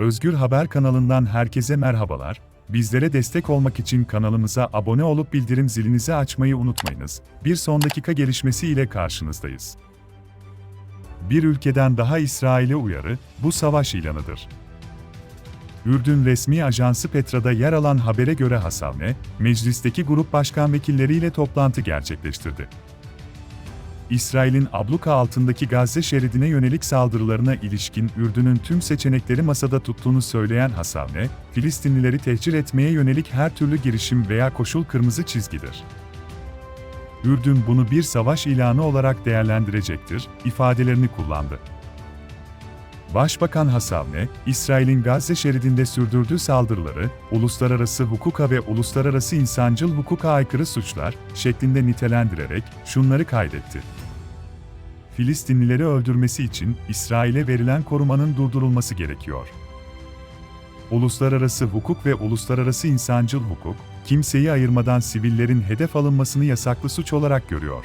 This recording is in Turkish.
Özgür Haber kanalından herkese merhabalar. Bizlere destek olmak için kanalımıza abone olup bildirim zilinizi açmayı unutmayınız. Bir son dakika gelişmesi ile karşınızdayız. Bir ülkeden daha İsrail'e uyarı, bu savaş ilanıdır. Ürdün resmi ajansı Petra'da yer alan habere göre Hasavne, meclisteki grup başkan vekilleriyle toplantı gerçekleştirdi. İsrail'in abluka altındaki Gazze şeridine yönelik saldırılarına ilişkin Ürdün'ün tüm seçenekleri masada tuttuğunu söyleyen Hasavne, Filistinlileri tehcir etmeye yönelik her türlü girişim veya koşul kırmızı çizgidir. Ürdün bunu bir savaş ilanı olarak değerlendirecektir, ifadelerini kullandı. Başbakan Hasavne, İsrail'in Gazze şeridinde sürdürdüğü saldırıları, uluslararası hukuka ve uluslararası insancıl hukuka aykırı suçlar şeklinde nitelendirerek şunları kaydetti. Filistinlileri öldürmesi için İsrail'e verilen korumanın durdurulması gerekiyor. Uluslararası hukuk ve uluslararası insancıl hukuk, kimseyi ayırmadan sivillerin hedef alınmasını yasaklı suç olarak görüyor.